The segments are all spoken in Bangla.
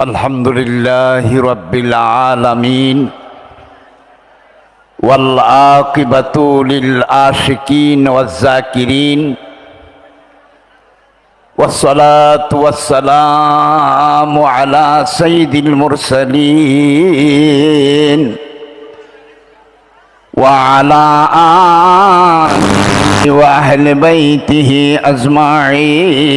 الحمد لله رب العالمين والعاقبة للعاشقين والذاكرين والصلاة والسلام على سيد المرسلين وعلى آله وأهل بيته أجمعين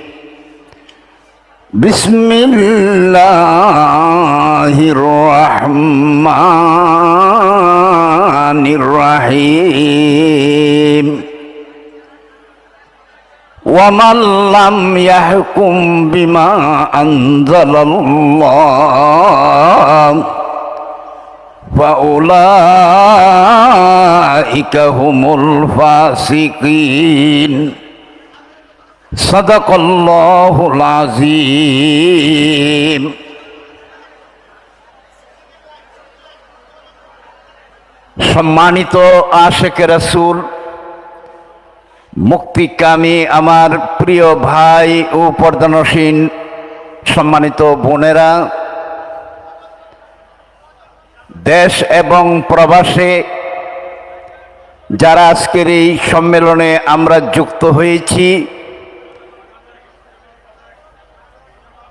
بسم الله الرحمن الرحيم. ومن لم يحكم بما أنزل الله فأولئك هم الفاسقين. সদকল্লাহুল আজিম সম্মানিত আশেক রসুল, মুক্তিকামী আমার প্রিয় ভাই ও পর্দনসীন সম্মানিত বোনেরা, দেশ এবং প্রবাসে যারা আজকের এই সম্মেলনে আমরা যুক্ত হয়েছি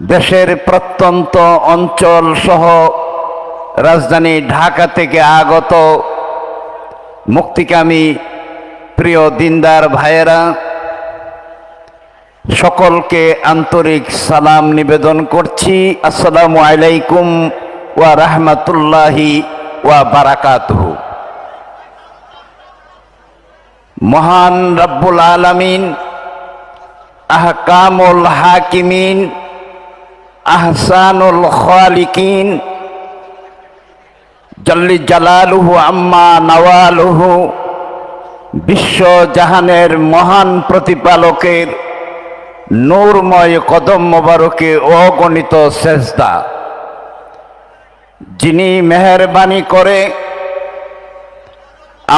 দেশের প্রত্যন্ত অঞ্চল সহ রাজধানী ঢাকা থেকে আগত মুক্তিকামী প্রিয় দিনদার ভাইয়েরা, সকলকে আন্তরিক সালাম নিবেদন করছি। আসসালামু আলাইকুম ওয়া রাহমাতুল্লাহি ওয়া বারাকাতুহু। মহান রব্বুল আলামিন, আহকামুল হাকিমিন আহসানুল খালিকিন। জল্লি জালালুহু আম্মা নওয়ালুহু। বিশ্ব জাহানের মহান প্রতিপালকের নূরময় কদম মোবারকে অগণিত সেজদা। যিনি মেহরবানি করে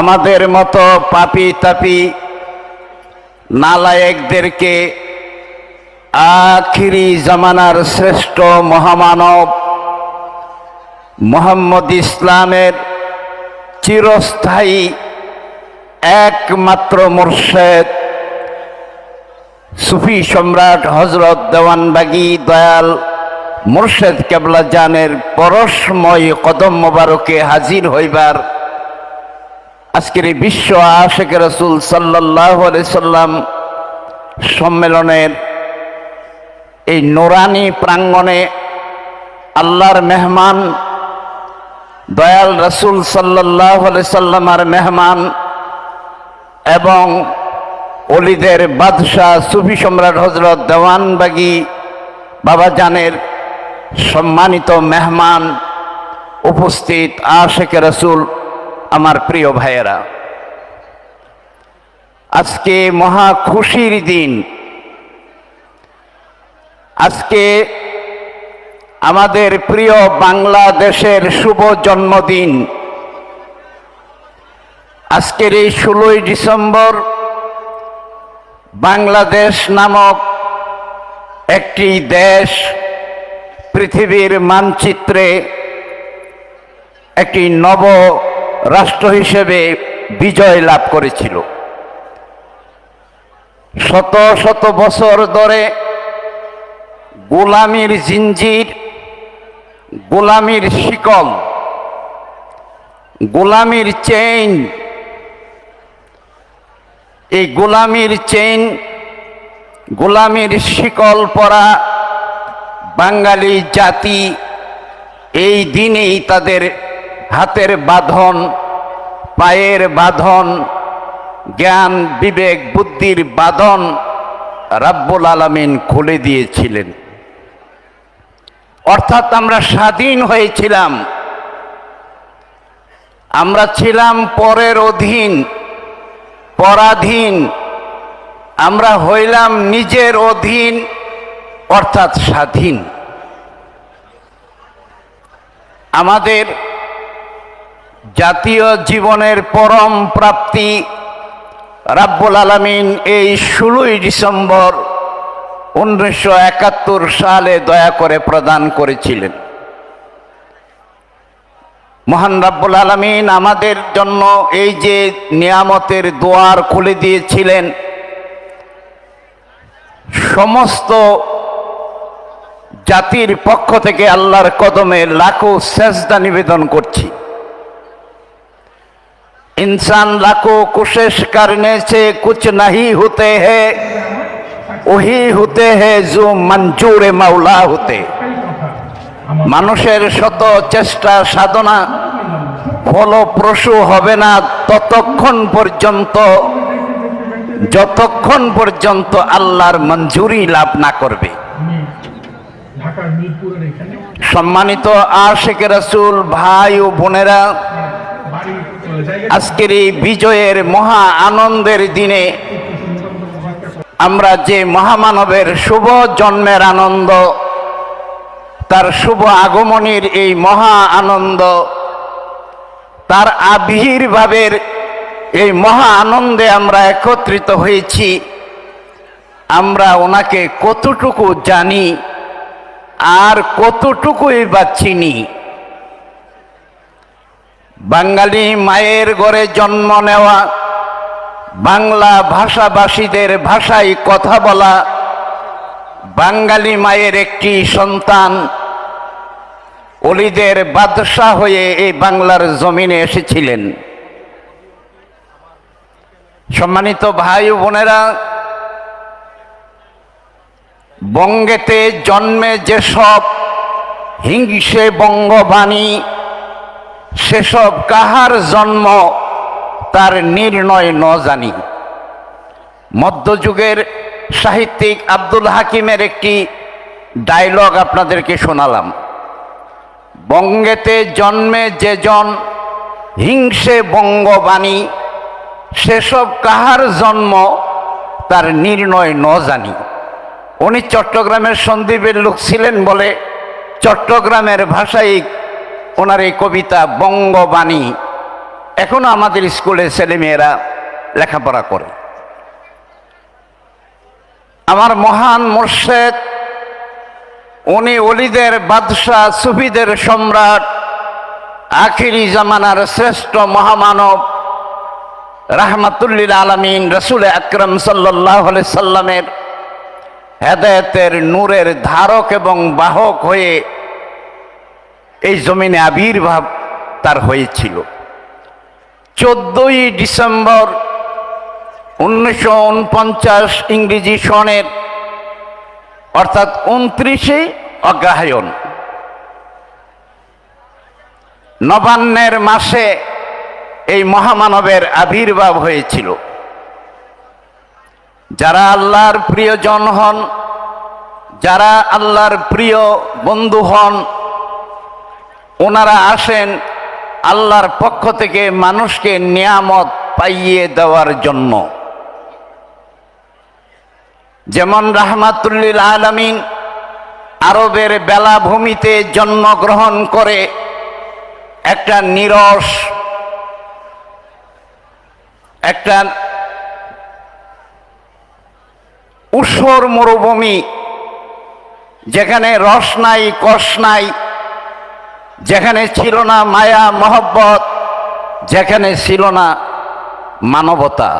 আমাদের মতো পাপি তাপি নালায়েকদেরকে আখিরি জামানার শ্রেষ্ঠ মহামানব মোহাম্মদ ইসলামের চিরস্থায়ী একমাত্র মুর্শেদ সুফি সম্রাট হজরত দেওয়ানবাগি দয়াল মুর্শেদ কেবলা জানের পরশময় কদম মোবারকে হাজির হইবার আজকের এই বিশ্ব আশেখ রসুল সাল্লাহ সাল্লাম সম্মেলনের এই নোরানি প্রাঙ্গণে আল্লাহর মেহমান, দয়াল রসুল সাল্লাহ সাল্লামার মেহমান এবং অলিদের বাদশাহ সুফি সম্রাট হজরত দেওয়ানবাগি বাবা জানের সম্মানিত মেহমান উপস্থিত আশেখ রসুল আমার প্রিয় ভাইয়েরা। আজকে মহা খুশির দিন। আজকে আমাদের প্রিয় বাংলাদেশের শুভ জন্মদিন। আজকের এই ষোলোই ডিসেম্বর বাংলাদেশ নামক একটি দেশ, পৃথিবীর মানচিত্রে একটি নব রাষ্ট্র হিসেবে বিজয় লাভ করেছিল। শত শত বছর ধরে গোলামির জিঞ্জির, গোলামির শিকল, গোলামির চেইন। এই গোলামির চেইন, গোলামির শিকল পরা বাঙালি জাতি এই দিনেই তাদের হাতের বাঁধন, পায়ের বাঁধন, জ্ঞান, বিবেক, বুদ্ধির বাঁধন রাব্বুল আলামিন খুলে দিয়েছিলেন। অর্থাৎ আমরা স্বাধীন হয়েছিলাম। আমরা ছিলাম পরের অধীন, পরাধীন। আমরা হইলাম নিজের অধীন, অর্থাৎ স্বাধীন। আমাদের জাতীয় জীবনের পরম প্রাপ্তি রাব্বুল আলামিন এই ষোলোই ডিসেম্বর উনিশশো একাত্তর সালে দয়া করে প্রদান করেছিলেন মহান রাব্বুল আলামিন আমাদের জন্য এই যে নিয়ামতের দুয়ার খুলে দিয়েছিলেন সমস্ত জাতির পক্ষ থেকে আল্লাহর কদমে লাখো সেজদা নিবেদন করছি इंसान लाखों कोशिश करने से कुछ नहीं होते हैं ওহি হতে হে জো মঞ্জুরে মাওলা হতে। মানুষের শত চেষ্টা, সাধনা, ফলপ্রসূ হবে না ততক্ষণ পর্যন্ত, যতক্ষণ পর্যন্ত আল্লাহর মঞ্জুরি লাভ না করবে। সম্মানিত আশেখ রাসুল ভাই ও বোনেরা, আজকের এই বিজয়ের মহা আনন্দের দিনে আমরা যে মহামানবের শুভ জন্মের আনন্দ, তার শুভ আগমনের এই মহা আনন্দ, তার আবির্ভাবের এই মহা আনন্দে আমরা একত্রিত হয়েছি। আমরা ওনাকে কতটুকু জানি, আর কতটুকুই বা চিনি। বাঙালি মায়ের ঘরে জন্ম নেওয়া বাংলা ভাষাভাষীদের ভাষায় কথা বলা, বাঙালি মায়ের একটি সন্তান। অলিদের বাদশাহ হয়ে এই বাংলার জমিনে এসেছিলেন। সম্মানিত ভাই বোনেরা, বঙ্গেতে জন্মে যেসব হিংসে বঙ্গবাণী, সেসব কাহার জন্ম তার নির্ণয় ন জানি। মধ্যযুগের সাহিত্যিক আব্দুল হাকিমের একটি ডায়লগ আপনাদেরকে শোনালাম। বঙ্গেতে জন্মে যেজন হিংসে বঙ্গবাণী, সেসব কাহার জন্ম, তার নির্ণয় ন জানি। উনি চট্টগ্রামের সন্দীপের লোক ছিলেন বলে চট্টগ্রামের ভাষায় ওনার এই কবিতা বঙ্গবাণী এখনও আমাদের স্কুলে ছেলেমেয়েরা লেখাপড়া করে। আমার মহান মোর্শেদ, উনি অলিদের বাদশাহ, সুফিদের সম্রাট, আখিরি জামানার শ্রেষ্ঠ মহামানব, রাহমাতুল্লিল আলমিন রসুল আকরম সাল্লাহ সাল্লামের হেদায়তের নূরের ধারক এবং বাহক হয়ে এই জমিনে আবির্ভাব তার হয়েছিল। চোদ্দই ডিসেম্বর উনিশশো উনপঞ্চাশ ইংরেজি সনের, অর্থাৎ উনত্রিশে অগ্রহায়ণ। নবান্নের মাসে এই মহামানবের আবির্ভাব হয়েছিল। যারা আল্লাহর প্রিয়জন হন, যারা আল্লাহর প্রিয় বন্ধু হন, ওনারা আসেন আল্লাহর পক্ষ থেকে মানুষকে নিয়ামত পাইয়ে দেওয়ার জন্য। যেমন রাহমাতুল্লিল আলমিন আরবের বেলাভূমিতে জন্মগ্রহণ করে একটা নিরস, একটা উসর মরুভূমি, যেখানে রস নাই, কষ নাই যেখানে ছিল না মায়া, মহব্বত, যেখানে ছিল না মানবতা,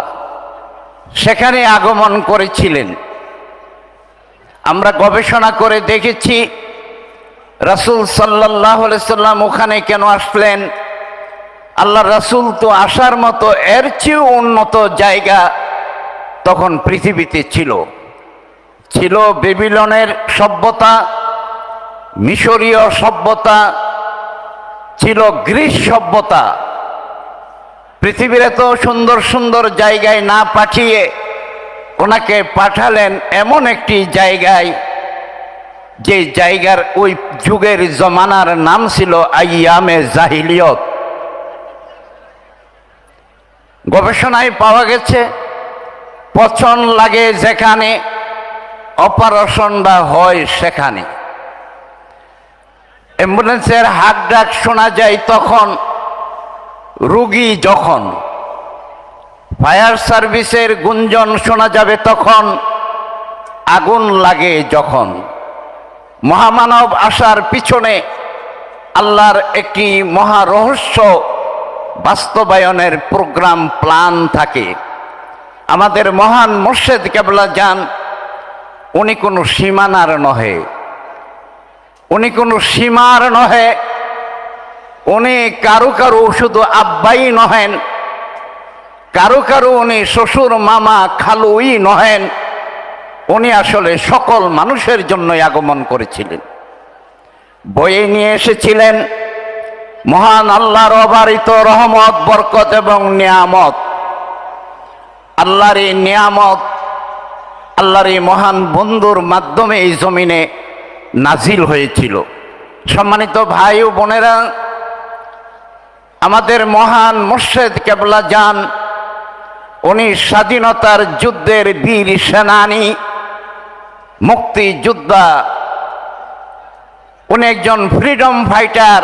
সেখানে আগমন করেছিলেন। আমরা গবেষণা করে দেখেছি, রাসুল সাল্লাহ সাল্লাম ওখানে কেন আসলেন? আল্লাহ রাসুল তো আসার মতো, এর চেয়েও উন্নত জায়গা তখন পৃথিবীতে ছিল। ছিল বেবিলনের সভ্যতা, মিশরীয় সভ্যতা ছিল গ্রীস সভ্যতা। পৃথিবীর এত সুন্দর সুন্দর জায়গায় না পাঠিয়ে ওনাকে পাঠালেন এমন একটি জায়গায়, যে জায়গার ওই যুগের জমানার নাম ছিল আইয়ামে জাহিলিয়ত। গবেষণায় পাওয়া গেছে, পচন লাগে যেখানে, অপারেশনটা হয় সেখানে। অ্যাম্বুলেন্সের হাক ডাক শোনা যায় তখন। রুগী যখন ফায়ার সার্ভিসের গুঞ্জন শোনা যাবে তখন আগুন লাগে যখন। মহামানব আসার পিছনে আল্লাহর একটি মহা রহস্য বাস্তবায়নের প্রোগ্রাম প্ল্যান থাকে। আমাদের মহান মোর্শেদ কেবলা যান, উনি কোনো সীমানার নহে। উনি কোনো সীমার নহে। উনি কারও কারও শুধু আব্বাই নহেন। কারও কারও উনি শ্বশুর মামা খালুই নহেন। উনি আসলে সকল মানুষের জন্যই আগমন করেছিলেন। বয়ে নিয়ে এসেছিলেন। মহান আল্লাহর অবারিত রহমত, বরকত এবং নিয়ামত। আল্লাহর এই নিয়ামত, আল্লাহর এই মহান বন্ধুর মাধ্যমে এই জমিনে নাজিল হয়েছিল। সম্মানিত ভাই ও বোনেরা, আমাদের মহান মুর্শেদ কেবলা যান উনি স্বাধীনতার যুদ্ধের বীর সেনানী, মুক্তিযোদ্ধা। উনি একজন ফ্রিডম ফাইটার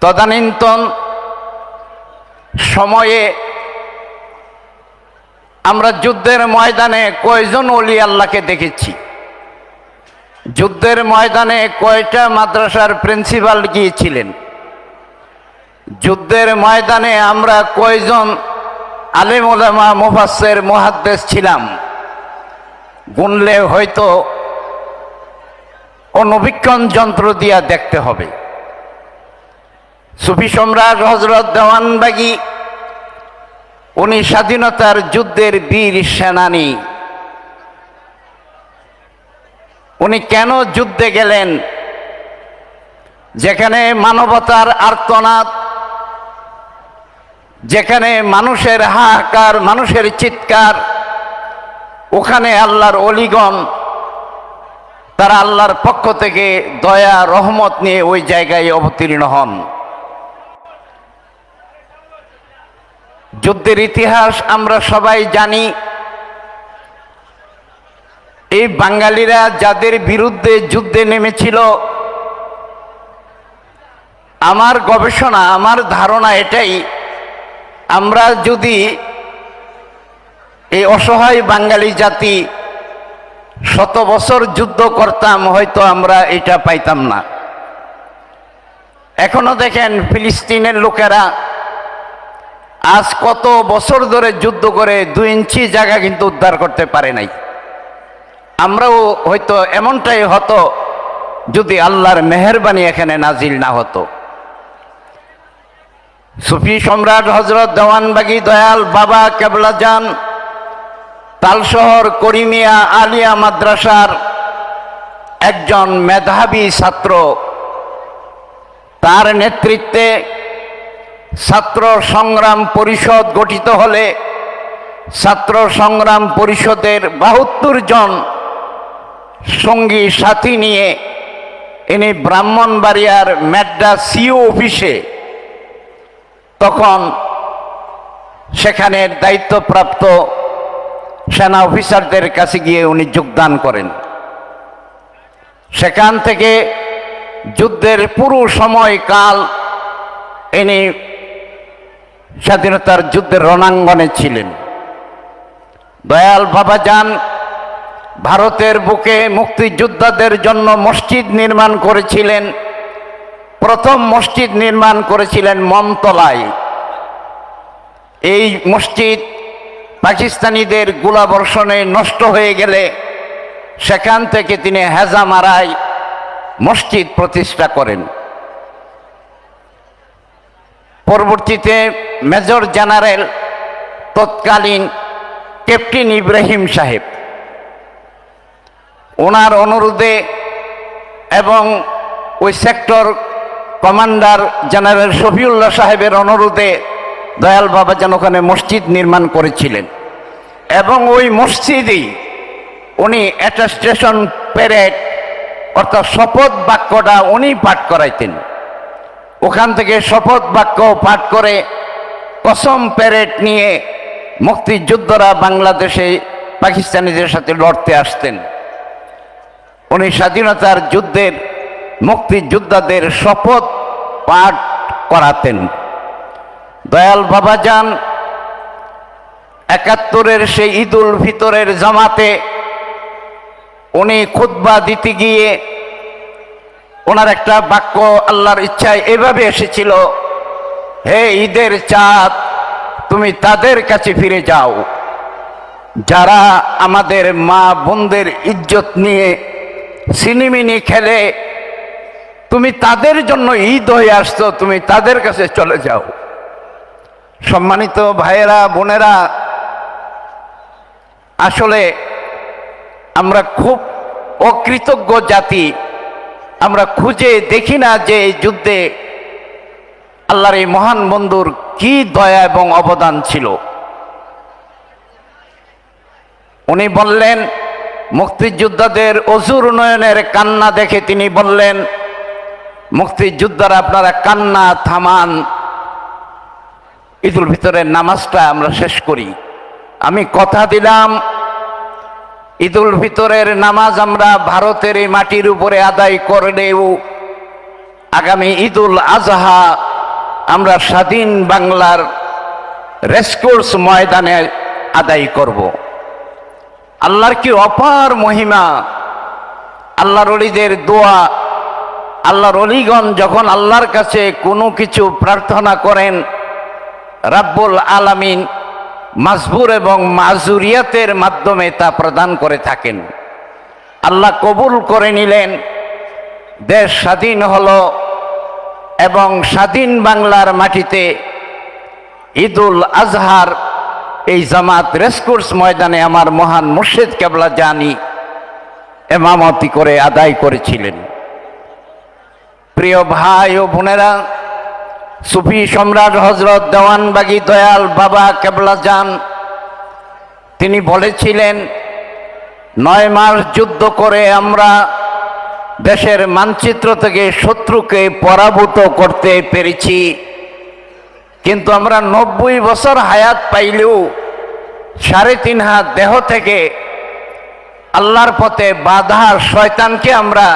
তদানীন্তন সময়ে আমরা যুদ্ধের ময়দানে কয়জন অলি আল্লাহকে দেখেছি? যুদ্ধের ময়দানে কয়টা মাদ্রাসার প্রিন্সিপাল গিয়েছিলেন? যুদ্ধের ময়দানে আমরা কয়জন আলেম ওলামা মুফাসের মুহাদ্দেস ছিলাম? গুনলে হয়তো অনুবীক্ষণ যন্ত্র দিয়া দেখতে হবে। সুফি সম্রাট হজরত দেওয়ানবাগি উনি স্বাধীনতার যুদ্ধের বীর সেনানী। উনি কেন যুদ্ধে গেলেন? যেখানে মানবতার আর্তনাদ, যেখানে মানুষের হাহাকার, মানুষের চিৎকার, ওখানে আল্লাহর অলিগণ তারা আল্লাহর পক্ষ থেকে দয়া, রহমত নিয়ে ওই জায়গায় অবতীর্ণ হন। যুদ্ধের ইতিহাস আমরা সবাই জানি। এই বাঙালিরা যাদের বিরুদ্ধে যুদ্ধে নেমেছিল, আমার গবেষণা, আমার ধারণা এটাই, আমরা যদি এই অসহায় বাঙালি জাতি শত বছর যুদ্ধ করতাম, হয়তো আমরা এটা পাইতাম না। এখনও দেখেন ফিলিস্তিনের লোকেরা আজ কত বছর ধরে যুদ্ধ করে দুই ইঞ্চি জায়গা কিন্তু উদ্ধার করতে পারে নাই। আমরাও হয়তো এমনটাই হতো যদি আল্লাহর মেহরবানি এখানে নাজিল না হতো। সুফি সম্রাট হজরত দেওয়ানবাগি দয়াল বাবা কেবলা যান, তালশহর করিমিয়া আলিয়া মাদ্রাসার একজন মেধাবী ছাত্র, তার নেতৃত্বে ছাত্র সংগ্রাম পরিষদ গঠিত হলে ছাত্র সংগ্রাম পরিষদের বাহাত্তর জন সঙ্গী সাথী নিয়ে ইনি ব্রাহ্মণবাড়িয়ার ম্যাড্রা সিও অফিসে তখন সেখানের দায়িত্বপ্রাপ্ত সেনা অফিসারদের কাছে গিয়ে উনি যোগদান করেন। সেখান থেকে যুদ্ধের পুরো সময়কাল ইনি স্বাধীনতার যুদ্ধের রণাঙ্গনে ছিলেন। দয়াল বাবা যান ভারতের বুকে মুক্তিযোদ্ধাদের জন্য মসজিদ নির্মাণ করেছিলেন। প্রথম মসজিদ নির্মাণ করেছিলেন মমতলায়। এই মসজিদ পাকিস্তানিদের গোলাবর্ষণে নষ্ট হয়ে গেলে সেখান থেকে তিনি হেজা মারায় মসজিদ প্রতিষ্ঠা করেন। পরবর্তীতে মেজর জেনারেল তৎকালীন ক্যাপ্টেন ইব্রাহিম সাহেব। ওনার অনুরোধে এবং ওই সেক্টর কমান্ডার জেনারেল শফিউল্লাহ সাহেবের অনুরোধে দয়াল বাবা যেন ওখানে মসজিদ নির্মাণ করেছিলেন এবং ওই মসজিদেই উনি অ্যাটাস্টেশন প্যারেড অর্থাৎ শপথ বাক্যটা উনি পাঠ করাইতেন। ওখান থেকে শপথ বাক্য পাঠ করে কসম প্যারেড নিয়ে মুক্তিযোদ্ধারা বাংলাদেশে পাকিস্তানিদের সাথে লড়তে আসতেন। উনি স্বাধীনতার যুদ্ধের মুক্তিযোদ্ধাদের শপথ পাঠ করাতেন। দয়াল বাবা যান, একাত্তরের সেই ঈদুল ফিতরের জামাতে উনি খুতবা দিতে গিয়ে ওনার একটা বাক্য আল্লাহর ইচ্ছায় এভাবে এসেছিল, হে ঈদের চাঁদ, তুমি তাদের কাছে ফিরে যাও। যারা আমাদের মা বোনদের ইজ্জত নিয়ে সিনিমিনি খেলে, তুমি তাদের জন্য ঈদ হয়ে আসছো তুমি তাদের কাছে চলে যাও। সম্মানিত ভাইয়েরা, বোনেরা, আসলে আমরা খুব অকৃতজ্ঞ জাতি। আমরা খুঁজে দেখি না যে এই যুদ্ধে আল্লাহর এই মহান বন্ধুর কি দয়া এবং অবদান ছিল। উনি বললেন, মুক্তিযোদ্ধাদের অজুর উন্নয়নের কান্না দেখে তিনি বললেন, মুক্তিযোদ্ধারা আপনারা কান্না থামান, ঈদুল ভিতরের নামাজটা আমরা শেষ করি। আমি কথা দিলাম ঈদুল ফিতরের নামাজ আমরা ভারতের এই মাটির উপরে আদায় করলেও আগামী ঈদুল আজহা আমরা স্বাধীন বাংলার রেসকোর্স ময়দানে আদায় করব। আল্লাহর কি অপার মহিমা? আল্লাহর অলিদের দোয়া। আল্লাহর অলিগণ যখন আল্লাহর কাছে কোনো কিছু প্রার্থনা করেন, রাব্বুল আলামিন মাজবুর এবং মাজুরিয়াতের মাধ্যমে তা প্রদান করে থাকেন। আল্লাহ কবুল করে নিলেন। দেশ স্বাধীন হল এবং স্বাধীন বাংলার মাটিতে ঈদুল আজহার এই জামাত রেসকোর্স ময়দানে আমার মহান মুর্শিদ কেবলা জানি এমামতি করে আদায় করেছিলেন। প্রিয় ভাই ও বোনেরা সুফি সম্রাট হজরত দেওয়ানবাগি দয়াল বাবা কেবলা যান। তিনি বলেছিলেন, নয় মাস যুদ্ধ করে আমরা দেশের মানচিত্র থেকে শত্রুকে পরাভূত করতে পেরেছি। কিন্তু আমরা নব্বই বছর হায়াত পাইলেও সাড়ে তিন হাত দেহ থেকে আল্লাহর পথে বাধা শয়তানকে আমরা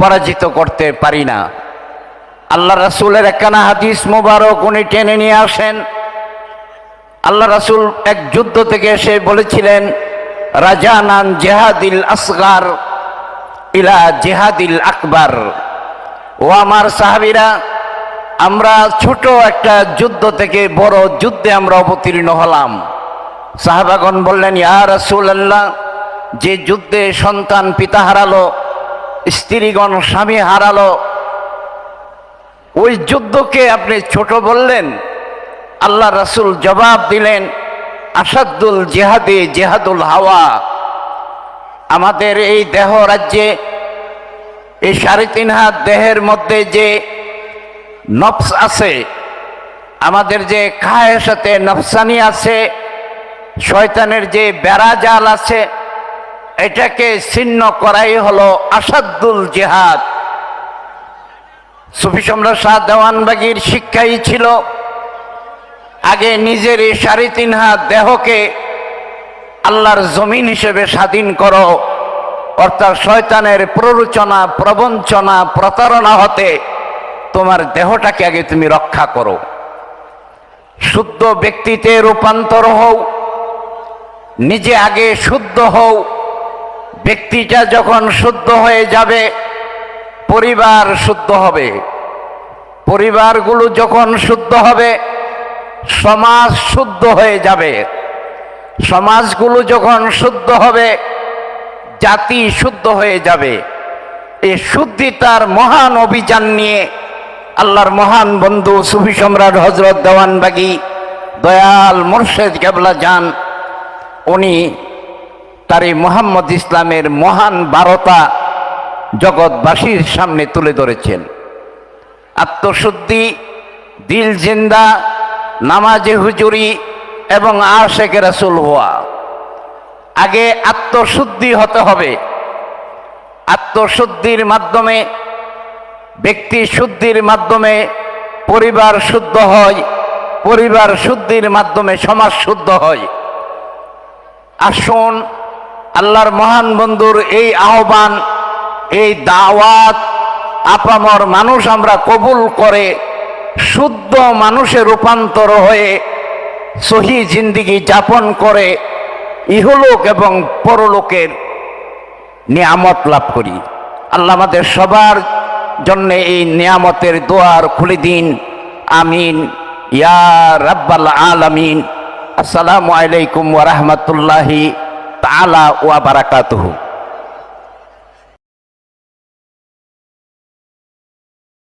পরাজিত করতে পারি না। আল্লাহ রাসুলের একখানা হাদিস মোবারক উনি টেনে নিয়ে আসেন। আল্লাহ রাসুল এক যুদ্ধ থেকে এসে বলেছিলেন রাজা রাজানান জেহাদিল আসগার ইলা জেহাদিল আকবার। ও আমার সাহাবিরা, আমরা ছোট একটা যুদ্ধ থেকে বড় যুদ্ধে আমরা অবতীর্ণ হলাম। সাহাবাগণ বললেন, ইয়া রাসুল আল্লাহ যে যুদ্ধে সন্তান পিতা হারালো, স্ত্রীগণ স্বামী হারালো ওই যুদ্ধকে আপনি ছোট বললেন, আল্লাহ রাসুল জবাব দিলেন, আসাদুল জেহাদে জেহাদুল হাওয়া। আমাদের এই দেহ রাজ্যে, এই সাড়ে তিন হাত দেহের মধ্যে যে নফস আছে, আমাদের যে খায়ের সাথে নফসানি আছে, শয়তানের যে বেড়া জাল আছে, এটাকে ছিন্ন করাই হলো আসাদুল জেহাদ। সুফি সম্রাট শাহ দেওয়ানবাগির শিক্ষাই ছিল আগে নিজের এই সাড়ে তিন হাত দেহকে আল্লাহর জমিন হিসেবে স্বাধীন করো। অর্থাৎ শয়তানের প্ররোচনা, প্রবঞ্চনা, প্রতারণা হতে তোমার দেহটাকে আগে তুমি রক্ষা করো। শুদ্ধ ব্যক্তিতে রূপান্তর হও, নিজে আগে শুদ্ধ হও। ব্যক্তিটা যখন শুদ্ধ হয়ে যাবে পরিবার শুদ্ধ হবে। পরিবারগুলো যখন শুদ্ধ হবে, সমাজ শুদ্ধ হয়ে যাবে। সমাজগুলো যখন শুদ্ধ হবে, জাতি শুদ্ধ হয়ে যাবে। এই শুদ্ধিতার মহান অভিযান নিয়ে আল্লাহর মহান বন্ধু সুফি সম্রাট হজরত দেওয়ানবাগি দয়াল মুর্শেদ কেবলা যান। উনি তার এই মোহাম্মদ ইসলামের মহান বারতা জগৎবাসীর সামনে তুলে ধরেছেন। আত্মশুদ্ধি, দিল জিন্দা, নামাজে হুজুরি এবং আশেখ রাসুল হওয়া। আগে আত্মশুদ্ধি হতে হবে। আত্মশুদ্ধির মাধ্যমে, ব্যক্তি শুদ্ধির মাধ্যমে পরিবার শুদ্ধ হয়, পরিবার শুদ্ধির মাধ্যমে সমাজ শুদ্ধ হয়। আসুন, আল্লাহর মহান বন্ধুর এই আহ্বান এই দাওয়াত আপামর মানুষ আমরা কবুল করে শুদ্ধ মানুষে রূপান্তর হয়ে সহি জিন্দিগি যাপন করে ইহলোক এবং পরলোকের নিয়ামত লাভ করি। আল্লাহ আমাদের সবার জন্য এই নিয়ামতের দোয়ার খুলে দিন। আমিন। ইয়া রাব্বাল আলামিন। আসসালামু আলাইকুম ওয়া রাহমাতুল্লাহি তাআলা ওয়া বারাকাতুহু।